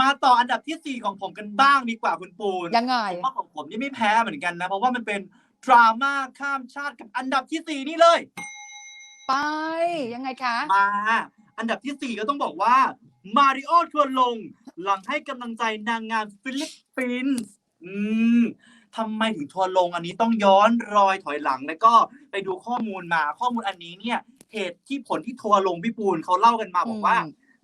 มาต่ออันดับที่สี่ของผมกันบ้างดีกว่าคุณปูนยังไงผมว่าของผมนี่ไม่แพ้เหมือนกันนะ เพราะว่ามันเป็นดราม่าข้ามชาติกับอันดับที่สี่นี่เลย ไป ยังไงคะ มา อันดับที่สี่ก็ต้องบอกว่ามาริโอทัวร์ลง หลังให้กำลังใจนางงามฟิลิปปินส์อืมทำไมถึงทัวร์ลงอันนี้ต้องย้อนรอยถอยหลังแล้วก็ไปดูข้อมูลมาข้อมูลอันนี้เนี่ยเหตุที่ผลที่ทัวร์ลงพี่ปูนเขาเล่ากันมาบอกว่า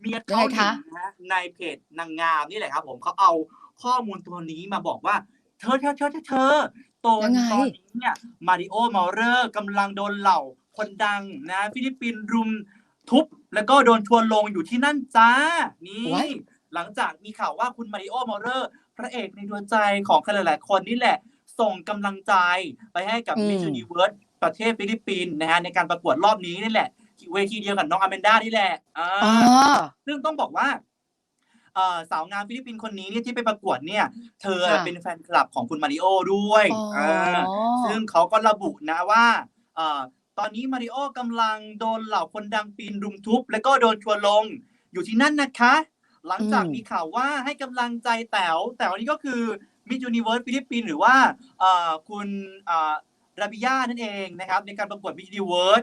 อืมมียังเขาไงหคะนึ่งนะฮะในเพจนางงามนี่แหละครับผมเขาเอาข้อมูลตัวนี้มาบอกว่า เธอเธอเธอเธอเธอตอนยังไง ตอนนี้เนี่ยมาริโอเมาเรอร์กำลังโดนเหล่าคนดังนะ ฟิลิปปินส์รุมทุบ แล้วก็โดนทัวร์ลงอยู่ที่นั่นจ้า นี่ What? หลังจากมีข่าวว่าคุณมาริโอเมาเรอร์ พระเอกในดวงใจของใครหลายๆคนนี่แหละ ส่งกำลังใจไปให้กับอืม มิส s u นิเวิร์สประเทศฟิลิปปินส์นะฮะในการประกวดรอบนี้นี่แหละ เวทีเดียวกับน้องอแมนด้านี่แหละอ่าอ๋อซึ่งต้องบอกว่าเอ่อสาวงามฟิลิปปินส์คนนี้เนี่ยที่ไปประกวดเนี่ย เธอค่ะเป็นแฟนคลับของคุณมาริโอด้วยอ๋ออ่าซึ่งเขาก็ระบุนะว่าเอ่อตอนนี้มาริโอกำลังโดนเหล่าคนดังปีนรุมทุบ แล้วก็โดนทัวร์ลงอยู่ที่นั่นนะคะ หลังจากอืมมีข่าวว่าให้กำลังใจแต๋วแต๋วนี่ก็คือมิ s ยูนิเวิร์สฟิลิปปินส์หรือว่าเอ่อคุณเอ่อราบิยานั่นเองนะครับในการประกวดมิ s ยูนิเวิร์ส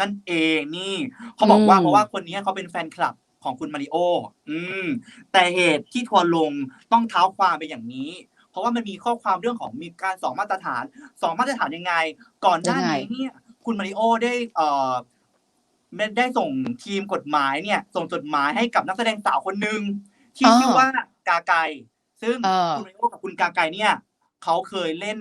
นั่นเองนี่เขาบอกว่าอืมเพราะว่าคนนี้เขาเป็นแฟนคลับของคุณมาริโอ อืม แต่เหตุที่ทัวร์ลงต้องเท้าความไปอย่างนี้ เพราะว่ามันมีข้อความเรื่องของมีการสองมาตรฐานสองมาตรฐานยังไง ก่อนหน้านี้เนี่ย คุณมาริโอได้เอ่อได้ได้ส่งทีมกฎหมายเนี่ย ส่งจดหมายให้กับนักแสดงสาวคนหนึ่งที่อ๋อชื่อว่ากาไก ซึ่งเออคุณมาริโอกับคุณกาไกเนี่ยเขาเคยเล่น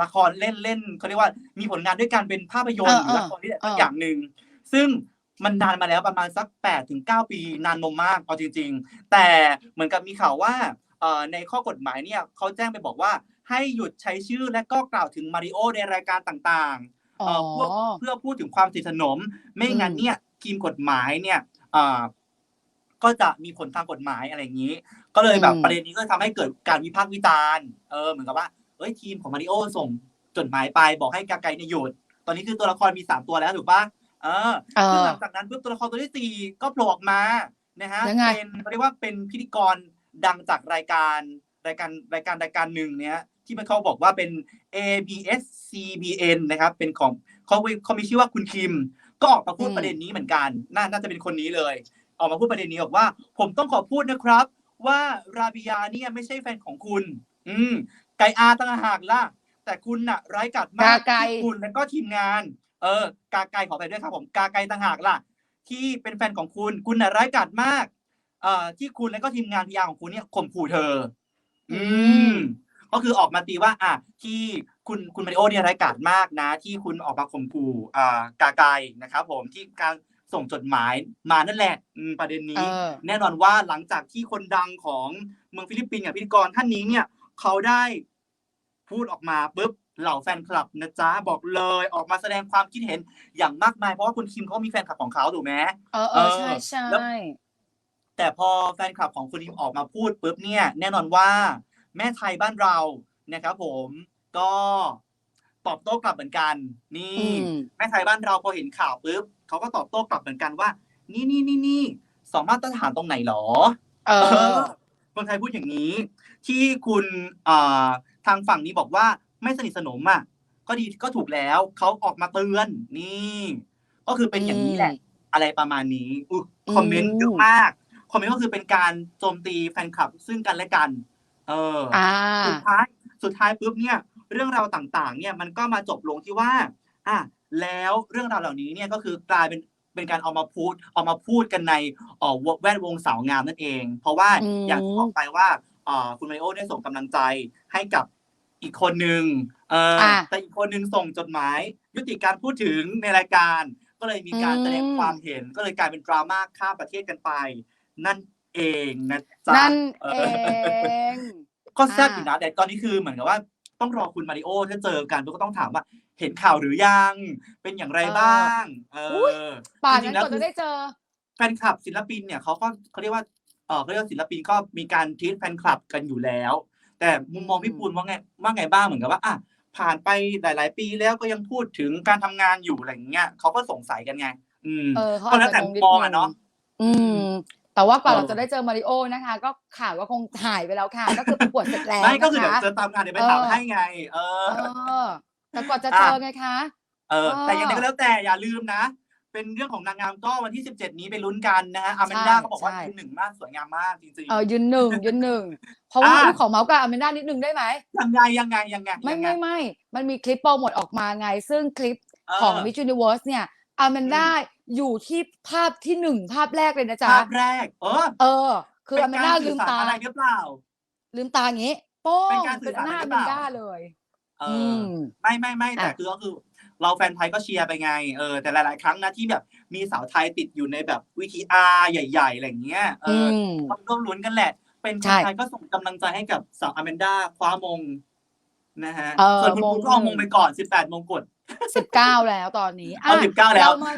ละครเล่นเล่นเขาเรียกว่ามีผลงานด้วยกันเป็นภาพยนตร์หรือละครที่ไหนสักอย่างหนึ่งซึ่งมันนานมาแล้วประมาณสักแปดถึงเก้าปี นานนมมากเอาจริง ๆ แต่เหมือนกับมีข่าวว่าเอ่อในข้อกฎหมายเนี่ยเขาแจ้งไปบอกว่า ให้หยุดใช้ชื่อและก็กล่าวถึงมาริโอในรายการต่างๆอ๋อเอ่อเพื่อเพื่อพูดถึงความสนิทสนม ไม่งั้นอืมเนี่ยทีมกฎหมายเนี่ยเอ่อก็จะมีผลทางกฎหมายอะไรอย่างนี้ ก็เลยแบบประเด็นนี้ก็ทำให้เกิดการวิพากษ์วิจารณ์เออเหมือนกับว่า เอ้ยทีมของมาริโอส่งจดหมายไปบอกให้กาไกเนี่ยหยุดตอนนี้คือตัวละครมีสามตัวแล้วถูกปะเออเอซึ่งอหลังจากนั้นปุ๊บตัวละครตัวที่สี่ก็โผล่ออกมานะฮะยังไงเป็นเขาเรียกว่าเป็นพิธีกรดังจากรายการรายการรายการรายการหนึ่งเนี่ยที่มันเขาบอกว่าเป็น ABS CBN นะครับเป็นของเขาเขามีชื่อว่าคุณคิม ก็ออกมาพูดอืมประเด็นนี้เหมือนกันน่าน่าจะเป็นคนนี้เลย ออกมาพูดประเด็นนี้บอกว่า ผมต้องขอพูดนะครับ ว่าราบิยาเนี่ยไม่ใช่แฟนของคุณ อืม ไกอาต่างหากล่ะ แต่คุณน่ะร้ายกาจมากกาไกที่คุณแล้วก็ทีมงาน เออ กาไกขอไปด้วยครับผมกาไกต่างหากล่ะ ที่เป็นแฟนของคุณ คุณน่ะร้ายกาจมาก เอ่อ ที่คุณแล้วก็ทีมงานพีอาของคุณเนี่ยข่มขู่เธอ อืม ก็คือออกมาตีว่า อะที่คุณคุณมาริโอเนี่ยร้ายกาจมากนะ ที่คุณออกมาข่มขู่อ่ากาไกนะครับผมที่การส่งจดหมายมานั่นแหละอืมประเด็นเอนี้ อ แน่นอนว่าหลังจากที่คนดังของเมืองฟิลิปปินส์กับพิธีกรท่านนี้เนี่ย เขาได้ พูดออกมาปุ๊บเหล่าแฟนคลับนะจ๊ะบอกเลยออกมาแสดงความคิดเห็นอย่างมากมายเพราะว่าคุณคิมเขามีแฟนคลับของเขาถูกไหมเออเออใช่ใช่แล้วแต่พอแฟนคลับของคุณคิมออกมาพูดปุ๊บเนี่ยแน่นอนว่า แม่ไทยบ้านเรานะครับผมก็ตอบโต้กลับเหมือนกัน นี่อืมแม่ไทยบ้านเราพอเห็นข่าวปุ๊บเขาก็ตอบโต้กลับเหมือนกันว่า นี่นี่นี่นี่สองมาตรฐานตรงไหนหรอ เออคนไทยพูดอย่างนี้ ที่คุณอ่า ทางฝั่งนี้บอกว่าไม่สนิทสนมอะก็ดีก็ถูกแล้วเขาออกมาเตือนนี่ ก็คือเป็นอย่างนี้แหละ อะไรประมาณนี้อุ๊ยคอมเมนต์อืมเยอะมาก คอมเมนต์ก็คือเป็นการโจมตีแฟนคลับซึ่งกันและกัน เออออ่าสุดท้ายสุดท้ายปุ๊บเนี่ย เรื่องราวต่างๆ เนี่ยมันก็มาจบลงที่ว่า อะแล้วเรื่องราวเหล่านี้เนี่ยก็คือกลายเป็นเป็นการเอามาพูดเอามาพูดกันในเอ่อแวดวงสาวงามนั่นเอง เพราะว่าอืมอย่างที่บอกไปว่าเอ่อ คุณมาริโอได้ส่งกำลังใจให้กับอีกคนหนึ่งเอออะแต่อีกคนหนึ่งส่งจดหมาย ยุติการพูดถึงในรายการ ก็เลยมีการอืมแสดงความเห็น ก็เลยกลายเป็นดราม่าข้ามประเทศกันไป นั่นเองนะจ๊ะนั่นเอเอองก็แซ่บอ่าอยู่นะแต่ตอนนี้คือเหมือนกับว่าต้องรอคุณมาริโอถ้าเจอกันก็ต้องถามว่า เห็นข่าวหรือยัง เป็นอย่างไรบ้าง เอออยป่านจรินั้นงๆแล้วกว่าจะได้เจอแฟนคลับศิลปินเนี่ยเขาก็เขาเรียกว่า เออเขาเรียกว่าศิลปินก็มีการทีตแฟนคลับกันอยู่แล้ว แต่มุมมองพี่ปูนว่าไงว่าไงบ้างเหมือนกับว่าอะผ่านไปหลาย ๆ ปีแล้วก็ยังพูดถึงการทำงานอยู่อะไรอย่างเงี้ยเขาก็สงสัยกันไง อืมเออเขาก็แล้วแต่าจจมุมมองอะเนาะอืม แต่ว่ากว่าเออเราจะได้เจอมาริโอนะคะ ก็ข่าวว่าคงหายไปแล้วค่ะ ก็คือประกวดเสร็จแล้วไม่ก็คือนะเดี๋ยวคะจะตามงานเดี๋ยวไปเออถามให้ไงเออเออแต่กว่าจะอะเจอไงคะเออเออ แต่ยังไงก็แล้วแต่อย่าลืมนะ เป็นเรื่องของนางงามก็วันที่ 17 นี้ไปลุ้นกันนะฮะอาแมนด้าใช่ก็บอกว่าใช่ ยืนหนึ่งมากสวยงามมากจริง เออยืนหนึ่งยืนหนึ่งเพราะว่าอะ อุ๊ยของเมาส์กับอเมนด้านิดนึงได้ไหม ๆยังไงยังไงยังไงไม่ยังงไม่ไม่ มันมีคลิปโปรโมทออกมาไง ซึ่งคลิปเออของ Miss Universe เนี่ยอเมนด้าอยู่ที่ภาพที่หนึ่งภาพแรกเลยนะจ๊ะ ภาพแรก เออเออ คืออเป็เมนนกาด้ารสื่ลือมสารตาอะไรหรือเปล่า ลืมตาอย่างนี้โป้งเป็นการสื่เป็อนสารหน้าหอรือเมเปล่านด้าเลย เออือม ไม่ไม่ไม่แต่อะ คือก็คือ เราแฟนไทยก็เชียร์ไปไงเออแต่หลาย ๆ ครั้งนะที่แบบมีสาวไทยติดอยู่ในแบบวิทีอาร์ใหญ่ๆอะไรอย่างเงี้ยเออือมต้องร่วมลุ้นกันแหละ เป็นคใช่นไทยก็ส่งกำลังใจให้กับสาวอแมนด้าคว้ามงนะฮะเออส่วนคุณมงปูก็เอาหมนึ่งงไปก่อน 18 มงกุฎสิบเก้าแล้วตอนนี้เอาอะ19 แล้วเรามา